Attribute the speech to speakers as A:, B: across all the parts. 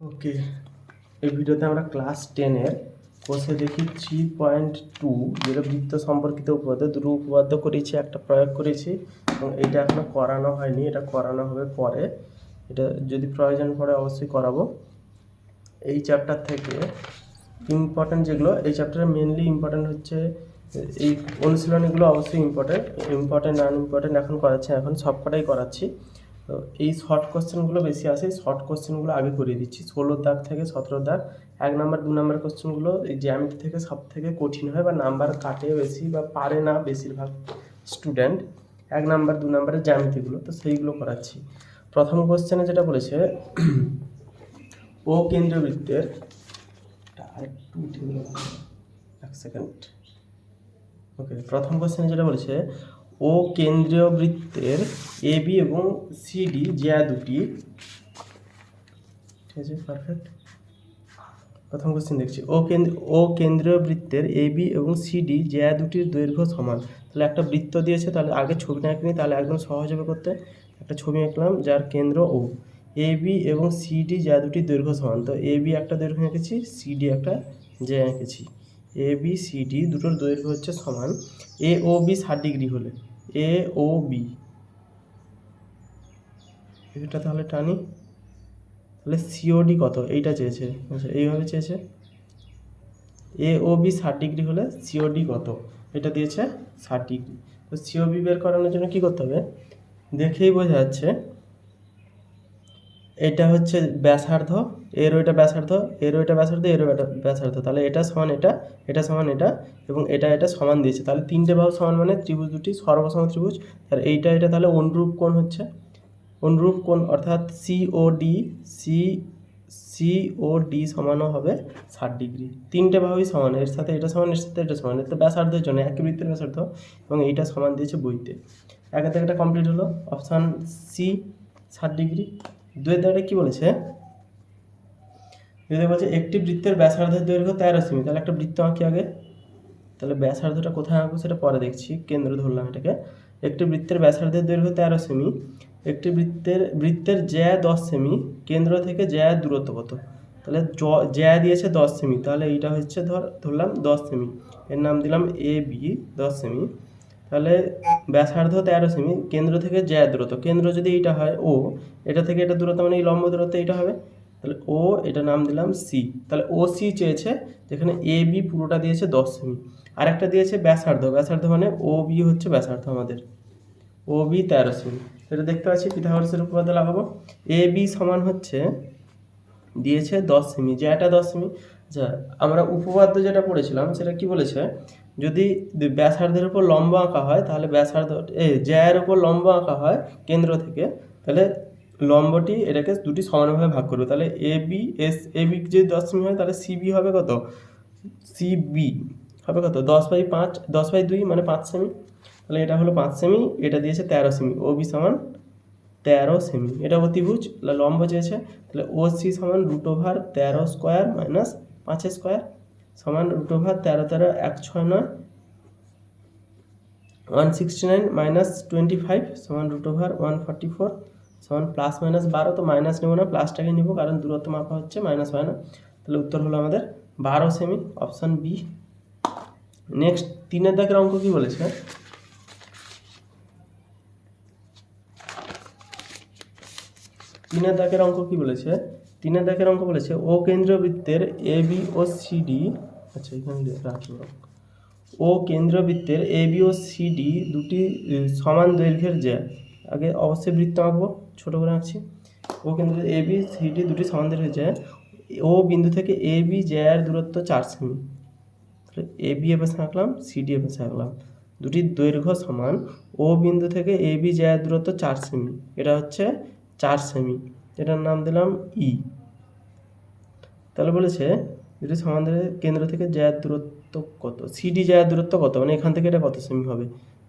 A: ওকে, এই ভিডিওতে আমরা ক্লাস টেনের কোষে দেখি থ্রি পয়েন্ট টু যেটা বৃত্ত সম্পর্কিত উপপাদ্য। দুটো উপপাদ্য করেছি, একটা প্রয়োগ করেছি, এবং এটা এখনও করানো হয়নি, এটা করানো হবে পরে। এটা যদি প্রয়োজন পড়ে অবশ্যই করাবো। এই চ্যাপ্টার থেকে ইম্পর্ট্যান্ট যেগুলো, এই চ্যাপ্টারে মেনলি ইম্পর্ট্যান্ট হচ্ছে, এই অনুশীলনীগুলো অবশ্যই ইম্পর্ট্যান্ট ইম্পর্ট্যান্ট আনইম্পর্ট্যান্ট এখন করাচ্ছি, এখন সবকটাই করাচ্ছি। তো এই শর্ট কোশ্চেনগুলো বেশি আসে। শর্ট কোশ্চেনগুলো আগে করিয়ে দিচ্ছি। ষোলো দাগ থেকে সতেরো দাগ। এক নাম্বার দু নাম্বার কোশ্চেনগুলো এই জ্যামিতি থেকে সব থেকে কঠিন হয় বা নাম্বার কাটে বেশি বা পারে না বেশিরভাগ স্টুডেন্ট এক নাম্বার দু নাম্বারের জ্যামিতিগুলো তো সেইগুলো করাচ্ছি। প্রথম কোশ্চেনে যেটা বলেছে, ও কেন্দ্রীয় বৃত্তের আরেকটু উঠে গেল। এক সেকেন্ড ওকে প্রথম কোশ্চেনে যেটা বলেছে ও কেন্দ্রীয় বৃত্তের এ বি এবং সিডি জ্যা দুটি। ঠিক আছে পারফেক্ট প্রথম কোশ্চেন দেখছি। ও কেন্দ্র, ও কেন্দ্রীয় বৃত্তের এ বি এবং সিডি জ্যা দুটির দৈর্ঘ্য সমান। তাহলে একটা বৃত্ত দিয়েছে, তাহলে আগে ছবিটা এঁকে নিই তাহলে একদম সহজ হবে করতে। একটা ছবি আঁকলাম যার কেন্দ্র ও এ বি এবং সিডি জ্যা দুটির দৈর্ঘ্য সমান। তো এ বি একটা দৈর্ঘ্য এঁকেছি সিডি একটা জ্যা এঁকেছি। এ বি সি ডি দুটোর দৈর্ঘ্য হচ্ছে সমান। এ ও বি ষাট ডিগ্রি হলে। এ ও বি এটা তাহলে টানি। তাহলে সিওডি কত? এইটা চেয়েছে। আচ্ছা এইভাবে চেয়েছে। এ ও বি ষাট ডিগ্রি হলে সিওডি কত? এটা দিয়েছে ষাট ডিগ্রি। তো সিওবি বের করানোর জন্য কী করতে হবে? দেখেই বোঝা যাচ্ছে এটা হচ্ছে ব্যাসার্ধ, এর ওইটা ব্যাসার্ধ, এর ওইটা ব্যাসার্ধ, এর ওইটা ব্যাসার্ধ। তাহলে এটা সমান এটা এটা সমান এটা, এবং এটা এটা সমান দিয়েছে। তাহলে তিনটে বাহু সমান মানে ত্রিভুজ দুটি, সর্বসম ত্রিভুজ। আর এইটা এটা তাহলে অনুরূপ কোণ হচ্ছে। অনুরূপ কোণ অর্থাৎ C O D C C O D সমানও হবে ষাট ডিগ্রি। তিনটে বাহুই সমান, এর সাথে এটা সমান, এর সাথে এটা সমান। এটা ব্যাসার্ধের জন্য, একই বৃত্তের ব্যাসার্ধ, এবং এইটা সমান দিয়েছে বইতে। একের থেকে এটা কমপ্লিট হলো অপশান সি ষাট ডিগ্রি। দুয়ের দাঁড়ে কী বলেছে? যদি বলছে, একটি বৃত্তের ব্যাসার্ধের দৈর্ঘ্য তেরো সেমি তাহলে একটা বৃত্ত আঁকি আগে। তাহলে ব্যাসার্ধটা কোথায় আঁকবো সেটা পরে দেখছি। কেন্দ্র ধরলাম এটাকে। একটি বৃত্তের ব্যাসার্ধের দৈর্ঘ্য তেরো সেমি একটি বৃত্তের বৃত্তের জ্যা দশ সেমি কেন্দ্র থেকে জ্যা দূরত্ব কত? তাহলে জ, জ্যা দিয়েছে দশ সেমি তাহলে এইটা হচ্ছে ধর, ধরলাম দশ সেমি এর নাম দিলাম এ বি দশ সেমি তাহলে ব্যাসার্ধ তেরো সেমি, কেন্দ্র থেকে জ্যা দূরত্ব, কেন্দ্র যদি এইটা হয় ও, এটা থেকে এটা দূরত্ব মানে এই লম্ব দূরত্ব এটা হবে, তাহলে ও এটা নাম দিলাম সি তাহলে ও সি চেয়েছে যেখানে এ বি পুরোটা দিয়েছে দশ সেমি আর একটা দিয়েছে ব্যাসার্ধ ব্যাসার্ধ মানে ও বি হচ্ছে ব্যাসার্ধ আমাদের ও বি তেরো সেমি, এটা দেখতে পাচ্ছি পিথাগোরাসের উপপাদ্য লাগাবো এ বি সমান হচ্ছে দিয়েছে দশ সেমি যেটা দশ সেমি আচ্ছা আমরা উপপাদ্য যেটা পড়েছিলাম সেটা কি বলেছে? যদি ব্যাসার্ধের উপর লম্ব আঁকা হয়, তাহলে ব্যাসার্ধ, এ, জ্যায়ের উপর লম্ব আঁকা হয় কেন্দ্র থেকে, তাহলে লম্বটি এটাকে দুটি সমানভাবে ভাগ করবে। তাহলে A B S, A B যদি দশ সেমি হয়, তাহলে সিবি হবে কত? সিবি হবে কত? দশ বাই পাঁচ, দশ বাই দুই মানে পাঁচ সেমি। তাহলে এটা হলো পাঁচ সেমি, এটা দিয়েছে তেরো সেমি। ও বি সমান তেরো সেমি। এটা অতিভুজ লম্ব চেয়েছে। তাহলে ও সি সমান রুট ওভার তেরো স্কোয়ার মাইনাস পাঁচ স্কোয়ার। সমান রুট ওভার তেরো তেরো এক ছয় নয় one sixty nine minus twenty five সমান root over one forty four সমান প্লাস মাইনাস বারো, তো মাইনাস নেব না প্লাসটাকে নিব, কারণ দূরত্ব মাপা হচ্ছে মাইনাস হয় না। তাহলে উত্তর হলো আমাদের বারো সেমি অপশান বি নেক্সট তিনের দাগের অঙ্ক কি বলেছে? তিনের দাগের অঙ্ক কি বলেছে? তিনের দাগের অঙ্ক বলেছে, ও কেন্দ্রীয় বৃত্তের এ বি ও সি ডি আচ্ছা এখানে রাখি ও কেন্দ্রীয় বৃত্তের এ বি ও সি ডি দুটি সমান দৈর্ঘ্যের জ্যা আগে অবশ্যই বৃত্ত আঁকবো, ছোটো করে আঁকছি। ও কেন্দ্র এ বি সি ডি দুটি সমান দৈর্ঘ্যের জ্যা ও বিন্দু থেকে এ বি জ্যার দূরত্ব চার সেমি। তাহলে এ বি এ পাশে আঁকলাম সি ডি এ পাশে আঁকলাম। দুটির দৈর্ঘ্য সমান, ও বিন্দু থেকে এ বি জ্যার দূরত্ব চার সেমি। এটা হচ্ছে চার সেমি। এটার নাম দিলাম ই। তাহলে বলেছে যদি সমান্তরাল কেন্দ্র থেকে জ্যার দূরত্ব কত? সিডি জ্যার দূরত্ব কত? মানে এখান থেকে এটা কত সেমি হবে?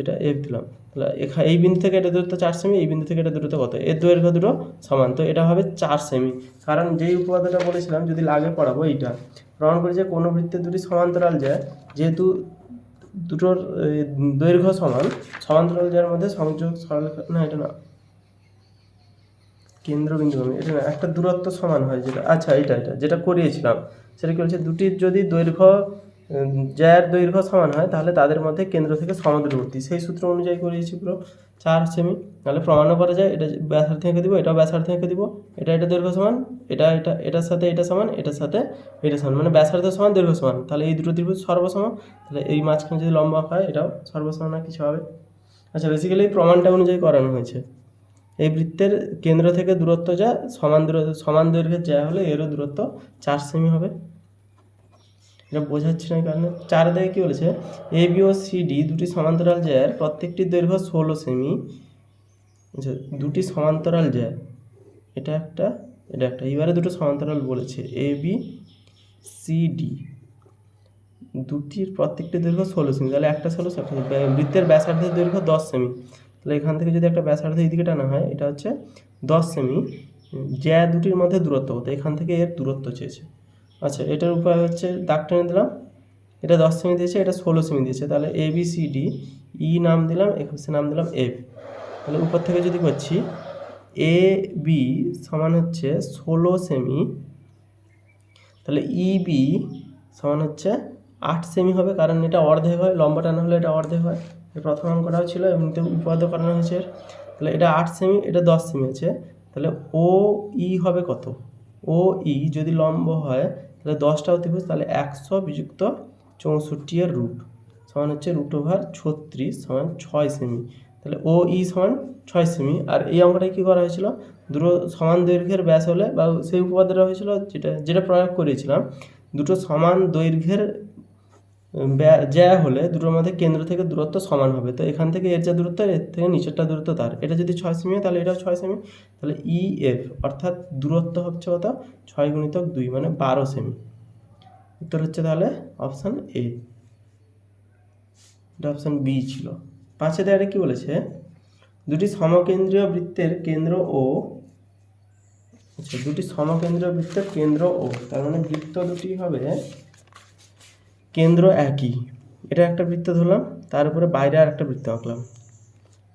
A: এটা এফ দিলাম। তাহলে এখা এই বিন্দু থেকে এটা দূরত্ব চার সেমি, এই বিন্দু থেকে এটা দূরত্ব কত? এর দৈর্ঘ্য দুটো সমান। তো এটা হবে চার সেমি। কারণ যেই উপাদানটা বলেছিলাম, যদি লাগে পড়াবো এইটা। প্রমাণ করি যে কোনো বৃত্তের দুটি সমান্তরাল যায় যেহেতু দুটোর দৈর্ঘ্য সমান, সমান্তরাল যার মধ্যে সংযোগ সরলরেখা না, এটা না। কেন্দ্রবিন্দু মানে এটা না, একটা দূরত্ব সমান হয় যেটা। আচ্ছা এটা এটা যেটা করিয়েছিলাম। সেটা কি বলছে? দুটির যদি দৈর্ঘ্য জ্যার দৈর্ঘ্য সমান হয় তাহলে তাদের মধ্যে কেন্দ্র থেকে সমদূরবর্তী। সেই সূত্র অনুযায়ী করিয়েছি পুরো। চার সেমি। তাহলে প্রমাণও করা যায় এটা ব্যাসার্ধ এঁকে দিব এটাও ব্যাসার্ধ এঁকে দিব। এটা এটা দৈর্ঘ্য সমান এটা এটা এটার সাথে এটা সমান এটার সাথে এটা সমান। মানে ব্যাসার্ধ সমান দৈর্ঘ্য সমান। তাহলে এই দুটো ত্রিভুজ সর্বসম। তাহলে এই মাঝখানে যদি লম্বা হয় এটাও সর্বসম না কিছু হবে। আচ্ছা বেসিক্যালি এই প্রমাণটা অনুযায়ী করানো হয়েছে। এই বৃত্তের কেন্দ্র থেকে দূরত্ব যা, সমান দূর, সমান দৈর্ঘ্যের যা হলে, এরও দূরত্ব চার সেমি হবে। এটা বোঝাচ্ছি না কারণে। চার দিকে কী বলেছে? এ বি ও সি ডি দুটি সমান্তরাল জ্যার প্রত্যেকটি দৈর্ঘ্য ষোলো সেমি। আচ্ছা দুটি সমান্তরাল জ্যার এটা একটা এটা একটা। এবারে দুটো সমান্তরাল বলেছে। এ বি সি ডি দুটির প্রত্যেকটি দৈর্ঘ্য ষোলো সেমি। তাহলে একটা ষোলো একটা ষোলো। বৃত্তের ব্যাসার্ধের দৈর্ঘ্য দশ সেমি। তাহলে এখান থেকে যদি একটা ব্যাসার্ধ এইদিকে টানা হয়, এটা হচ্ছে দশ সেমি জ্যা দুটির মধ্যে দূরত্ব হতো এখান থেকে এর দূরত্ব চেয়েছে। আচ্ছা এটার উপায় হচ্ছে দাগ টেনে দিলাম, এটা দশ সেমি দিয়েছে, এটা ষোলো সেমি দিয়েছে, তাহলে A B C D E নাম দিলাম একুশে নাম দিলাম এফ তাহলে উপর থেকে যদি করছি এ বি সমান হচ্ছে ষোলো সেমি তাহলে ই বি সমান হচ্ছে আট সেমি হবে, কারণ এটা অর্ধেক হয়, লম্বা না হলে এটা অর্ধেক হয়। প্রথম অঙ্কটাও ছিল এমনিতে উপাদ্য করানো হয়েছে তাহলে এটা আট সেমি এটা দশ সেমি আছে। তাহলে ও ই হবে কত? ও ই যদি লম্ব হয়, তাহলে দশটা অতিভুজ, তাহলে একশো বিযুক্ত চৌষট্টি এর রুট সমান হচ্ছে রুট ওভার ছত্রিশ সমান ছয় সেমি তাহলে ও ই সমান ছয় সেমি আর এই অঙ্কটায় কী করা হয়েছিল? দুটো সমান দৈর্ঘ্যের ব্যাস হলে বা সেই উপপাদ্যটা হয়েছিল, যেটা যেটা প্রয়োগ করেছিলাম, দুটো সমান দৈর্ঘ্যের জ্যা হলে দুটোর মধ্যে কেন্দ্র থেকে দূরত্ব সমান হবে। তো এখান থেকে এর যা দূরত্ব, এর থেকে নিচেরটা দূরত্ব তার। এটা যদি ছয় সেমি হয়, তাহলে এটাও ছয় সেমি তাহলে ই এফ অর্থাৎ দূরত্ব হচ্ছে কত? ছয় গুণিতক দুই মানে বারো সেমি উত্তর হচ্ছে তাহলে অপশান এ এটা অপশান বি ছিল। পাঁচে দেয়ারে কি বলেছে? দুটি সমকেন্দ্রীয় বৃত্তের কেন্দ্র ও আচ্ছা দুটি সমকেন্দ্রীয় বৃত্তের কেন্দ্র ও তার মানে বৃত্ত দুটি হবে কেন্দ্র একই। এটা একটা বৃত্ত ধরলাম, তার উপরে বাইরে আর একটা বৃত্ত আঁকলাম।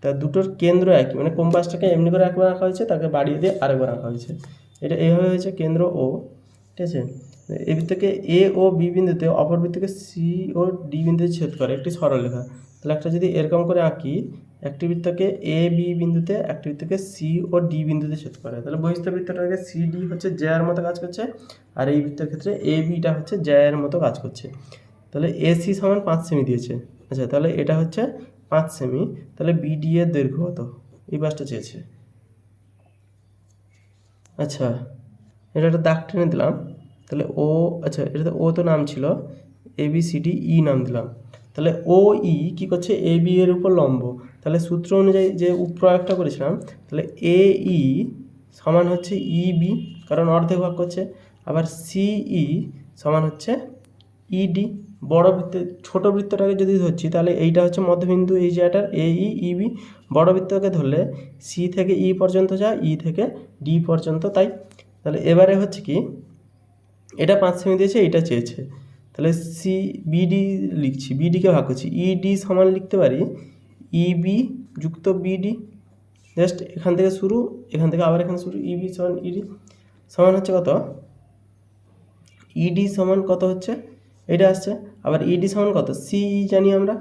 A: তা দুটোর কেন্দ্র একই মানে কম্পাসটাকে এমনি করে একবার রাখা হয়েছে, তাকে বাড়িয়ে দিয়ে আরেকবার রাখা হয়েছে। এটা এইভাবে হয়েছে কেন্দ্র ও, ঠিক আছে? এই বৃত্তকে এ ও বি বিন্দুতে, অপর বৃত্তকে সি ও ডি বিন্দুতে ছেদ করে, একটি সরলরেখা। তাহলে একটা যদি এরকম করে আঁকি, একটি বৃত্তকে এ বি বিন্দুতে, একটি বৃত্তকে সি ও ডি বিন্দুতে ছেদ করে। তাহলে বহিস্থ বৃত্তটাকে সি ডি হচ্ছে জ্যায়ের মতো কাজ করছে, আর এই বৃত্তের ক্ষেত্রে এ বিটা হচ্ছে জ্যায়ের মতো কাজ করছে। তাহলে এসি সমান পাঁচ সেমি দিয়েছে। আচ্ছা তাহলে এটা হচ্ছে পাঁচ সেমি তাহলে বিডি এর দৈর্ঘ্য কত? এই বাসটা চেয়েছে। আচ্ছা এটা একটা দাগ টেনে দিলাম। তাহলে ও আচ্ছা এটাতে ও তো নাম ছিল A B C D E নাম দিলাম। তাহলে ও ই কী করছে? এ বি এর উপর লম্ব। তাহলে সূত্র অনুযায়ী যে প্রয়োগটা করেছিলাম, তাহলে এ ই সমান হচ্ছে ই বি কারণ অর্ধেক ভাগ করছে। আবার সিই সমান হচ্ছে ইডি বড় বৃত্তে, ছোট বৃত্তটাকে যদি ধরছি, তাহলে এইটা হচ্ছে মধ্যবিন্দু এই জায়গাটার এ ই ইবি বড় বৃত্তকে ধরলে সি থেকে ই পর্যন্ত যা ই থেকে ডি পর্যন্ত, তাই? তাহলে এবারে হচ্ছে কি, এটা পাঁচ সেমি দিয়েছে এটা চেয়েছে। তাহলে সি বিডি লিখছি বিডিকে ভাগ করছি। ইডি সমান লিখতে পারি ইবি যুক্ত বিডি জাস্ট এখান থেকে শুরু, এখান থেকে আবার এখানে শুরু ইবি সমান ইডি সমান হচ্ছে কত? ইডি সমান কত হচ্ছে? এটা আসছে। আবার ইডি সমান কত? সিই জানি আমরা।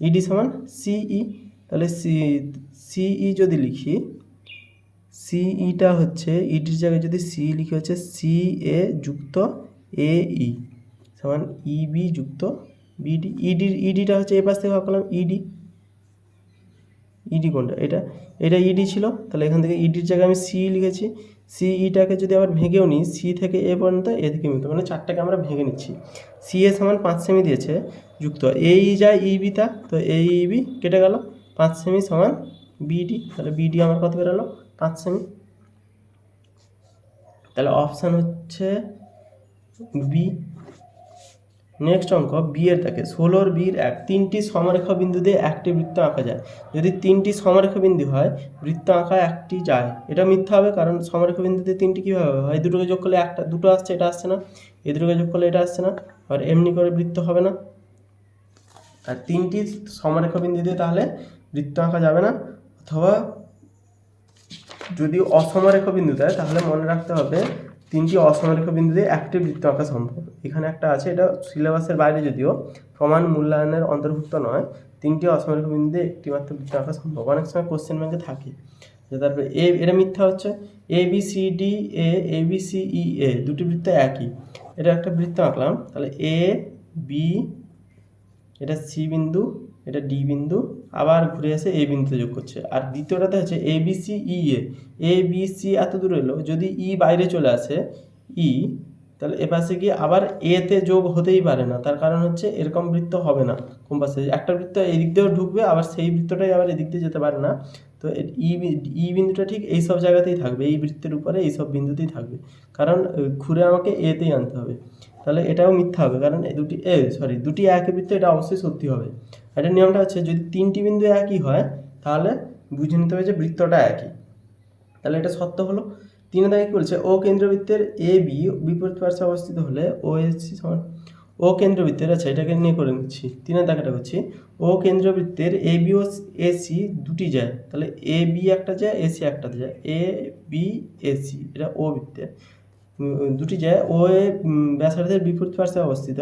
A: ইডি সমান সিই তাহলে সি সিই যদি লিখি সিইটা হচ্ছে ইডির জায়গায় যদি সি লিখি হচ্ছে সি এ যুক্ত এ ই সমান ইবি যুক্ত বিডি ইডির ইডিটা হচ্ছে এ পাশ থেকে ভাগ করলাম ইডি ইডি কোনটা? এটা এটা ইডি ছিল, তাহলে এখান থেকে ইডির জায়গায় আমি সি লিখেছি। সি ইটাকে যদি আবার ভেঙেও নিই সি থেকে এ পর্যন্ত এ থেকে মিলতে মানে চারটাকে আমরা ভেঙে নিচ্ছি। সি এ সমান পাঁচ সেমি দিয়েছে, যুক্ত। এই যায় ইবিটা তো এই ইবি কেটে গেল। পাঁচ সেমি সমান বিডি তাহলে বিডি আমার কত বেরোলো? পাঁচ সেমি তাহলে অপশান হচ্ছে বি নেক্সট অঙ্ক বি এর থাকে। ষোলোর বির এক। তিনটি সমরেখা বিন্দু দিয়ে একটি বৃত্ত আঁকা যায়। যদি তিনটি সমরেখা বিন্দু হয়, বৃত্ত আঁকা একটি যায়। এটা মিথ্যা হবে কারণ সমরেখা বিন্দুতে তিনটি কীভাবে হয় দুটোকে যোগ করলে একটা, দুটো আসছে, এটা আসছে না। এই দুটোকে যোগ করলে এটা আসছে না। আর এমনি করে বৃত্ত হবে না। আর তিনটি সমরেখা বিন্দু দিয়ে তাহলে বৃত্ত আঁকা যাবে না। অথবা যদি অসমরেখ বিন্দু দেয়, তাহলে মনে রাখতে হবে তিনটি অসমরেখ বিন্দু দিয়ে একটি বৃত্ত আঁকা সম্ভব। এখানে একটা আছে, এটা সিলেবাসের বাইরে যদিও, প্রমাণ মূল্যায়নের অন্তর্ভুক্ত নয়। তিনটি অসমরেখ বিন্দু দিয়ে একটি মাত্র বৃত্ত আঁকা সম্ভব। অনেক সময় কোশ্চেন ব্যাংকে থাকে তারপরে এ এটা মিথ্যা হচ্ছে? A B C D A A B C E A দুটি বৃত্ত একই। এটা একটা বৃত্ত আঁকলাম, তাহলে এ বি এটা সি বিন্দু এটা ডি বিন্দু, আবার ঘুরে এসে এ বিন্দুতে যোগ করছে। আর দ্বিতীয়টাতে হচ্ছে A B C E A. A B C এত দূর এলো, যদি ই বাইরে চলে আসে, ই, তাহলে এ পাশে গিয়ে আবার এতে যোগ হতেই পারে না। তার কারণ হচ্ছে এরকম বৃত্ত হবে না। কম্পাসে একটা বৃত্ত এই দিক দিয়েও ঢুকবে, আবার সেই বৃত্তটাই আবার এদিক দিয়ে যেতে পারে না। তো ই ই বিন্দুটা ঠিক এই সব জায়গাতেই থাকবে, এই বৃত্তের উপরে এই সব বিন্দুতেই থাকবে। কারণ ঘুরে আমাকে এতেই আনতে হবে। তাহলে এটাও মিথ্যা হবে, কারণ দুটি, এ সরি দুটি একই বৃত্ত এটা অবশ্যই সত্যি হবে। এটা নিয়মটা হচ্ছে যদি তিনটি বিন্দু একই হয়, তাহলে বুঝে নিতে হবে যে বৃত্তটা একই। তাহলে এটা সত্য হলো। তিনে দাগে কি বলছে? ও কেন্দ্রবৃত্তের এ, বি বিপরীত পার্শ্বে অবস্থিত হলে ও এসি সমান ও কেন্দ্রবৃত্তের আচ্ছা এটাকে নিয়ে করে নিচ্ছি। তিনের দাগটা করছি। ও কেন্দ্রবৃত্তের এ, বি ও এসি দুটি যায়। তাহলে এ, বি একটা যায় এসি একটা যায়। এ, বি এসি এটা ও বৃত্তের। দুটি যায়। ও এ ব্যাসার্ধের বিপরীত পার্শ্বে অবস্থিত।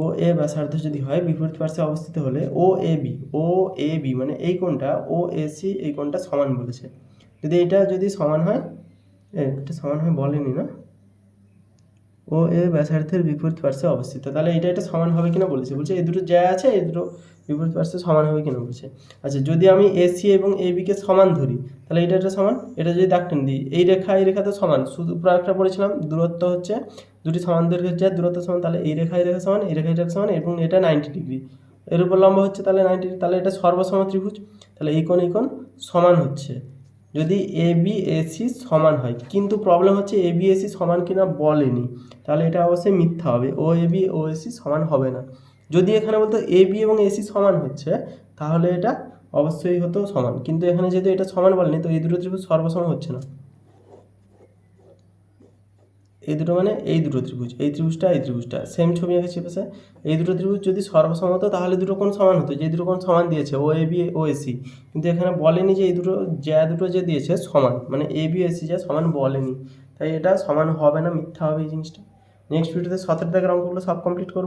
A: ও এ ব্যাসার্ধ যদি হয়, বিপরীত পার্শ্বে অবস্থিত হলে ও এ বি, ও এ বি মানে এই কোণটা, ও এ সি এই কোণটা সমান বলেছে। যদি এটা যদি সমান হয় এটা সমান হয় বলেনি না? ও এ ব্যাসার্ধের বিপরীত পার্শ্বে অবস্থিত। তাহলে এটা এটা সমান হবে কিনা বলেছে? বলছে এই দুটো যা আছে, এই দুটো বিপরীত পার্শ্বে সমান হবে কিনা বলছে। আচ্ছা যদি আমি এসি এবং এ বিকে সমান ধরি, তাহলে এটা এটা সমান? এটা যদি টেনে দিই, এই রেখা এই রেখা তো সমান। শুধু একটা পড়েছিলাম, দূরত্ব হচ্ছে দুটি সমান দৈর্ঘ্যের যায় দূরত্ব সমান, তাহলে এই রেখা এই রেখা সমান, এই রেখা রেখা সমান, এবং এটা নাইনটি ডিগ্রি এর উপর লম্বা হচ্ছে, তাহলে নাইনটি তাহলে এটা সর্বসম ত্রিভুজ। তাহলে এই কোণ এই কোণ সমান হচ্ছে। যদি এ বি এসি সমান হয়, কিন্তু প্রবলেম হচ্ছে এ বি এসি সমান কিনা বলেনি, তাহলে এটা অবশ্যই মিথ্যা হবে। ও এ বি ও এসি সমান হবে না। যদি এখানে বলতো এ বি এবং এসি সমান হচ্ছে, তাহলে এটা অবশ্যই হতো সমান। কিন্তু এখানে যেহেতু এটা সমান বলেনি, তো এই দুটো ত্রিভুজ সর্বসম হচ্ছে না। এই দুটো মানে এই দুটো ত্রিভুজ, এই ত্রিভুজটা এই ত্রিভুজটা। সেম ছবি এঁকেছি পাশে এই দুটো ত্রিভুজ যদি সর্বসম হতো তাহলে দুটো কোন সমান হতো। যে দুটো কোণ সমান দিয়েছে, ও এ বি ও এসি কিন্তু এখানে বলেনি যে এই দুটো, যা দুটো যে দিয়েছে সমান। মানে এ বি এসি যা সমান বলেনি। তাই এটা সমান হবে না, মিথ্যা হবে এই জিনিসটা। নেক্সট ভিডিওতে সতেরো দাগের অঙ্কগুলো সব কমপ্লিট করব।